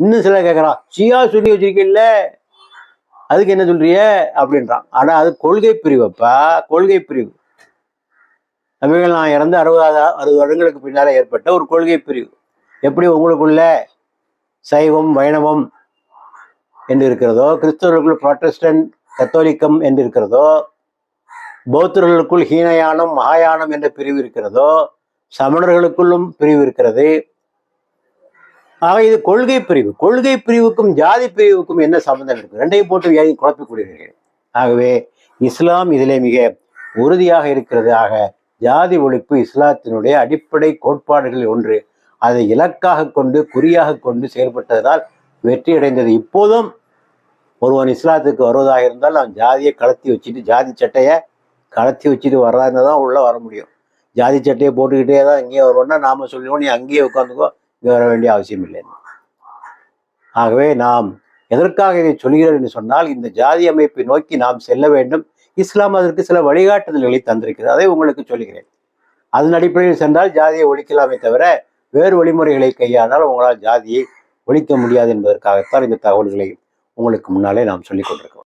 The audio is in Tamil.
இன்னும் சில கேட்குறான் ஷியா சொல்லி வச்சிருக்கீல்ல அதுக்கு என்ன சொல்றிய? அப்படின்றான். ஆனா அது கொள்கை பிரிவுப்பா கொள்கை பிரிவு. நபிகள் நான் இறந்து அறுபதாவது அறுபது வருடங்களுக்கு பின்னால் ஏற்பட்ட ஒரு கொள்கை பிரிவு. எப்படி உங்களுக்குள்ள சைவம் வைணவம் என்று இருக்கிறதோ கிறிஸ்தவர்களுக்குள் புராட்டஸ்டன்ட் கத்தோலிக்கம் என்று இருக்கிறதோ பௌத்தர்களுக்குள் ஹீனயானம் மகாயானம் என்ற பிரிவு இருக்கிறதோ சமணர்களுக்குள்ளும் பிரிவு இருக்கிறது. ஆக இது கொள்கை பிரிவு. கொள்கை பிரிவுக்கும் ஜாதி பிரிவுக்கும் என்ன சம்பந்தம் இருக்கு? ரெண்டையும் போட்டு வியாதி குழப்பிக் ஆகவே இஸ்லாம் இதிலே மிக உறுதியாக இருக்கிறது. ஆக ஜாதி ஒழிப்பு இஸ்லாத்தினுடைய அடிப்படை கோட்பாடுகளில் ஒன்று. அதை இலக்காக கொண்டு குறியாக கொண்டு செயல்பட்டதனால் வெற்றி அடைந்தது இப்போதும் ஒருவன் இஸ்லாத்துக்கு வருவதாக இருந்தால் அவன் ஜாதியை கலத்தி வச்சுட்டு ஜாதி சட்டையை கலத்தி வச்சுட்டு வர்றாருன்னு தான் உள்ளே வர முடியும். ஜாதி சட்டையை போட்டுக்கிட்டே தான் இங்கேயே வருவோம்னா நாம சொல்லுவோம் நீ அங்கேயே உட்காந்துக்கோ. இது வர வேண்டிய அவசியம் இல்லை. ஆகவே நாம் எதற்காக இதை சொல்கிறோம் என்று சொன்னால் இந்த ஜாதி அமைப்பை நோக்கி நாம் செல்ல வேண்டும். இஸ்லாம் அதற்கு சில வழிகாட்டுதல்களை தந்திருக்கிறது. அதை உங்களுக்கு சொல்கிறேன். அதன் அடிப்படையில் சென்றால் ஜாதியை ஒழிக்கலாமே தவிர வேறு வழிமுறைகளை கையாண்டால் உங்களால் ஜாதியை ஒழிக்க முடியாது என்பதற்காகத்தான் இந்த தகவல்களை உங்களுக்கு முன்னாலே நாம் சொல்லிக் கொண்டிருக்கிறோம்.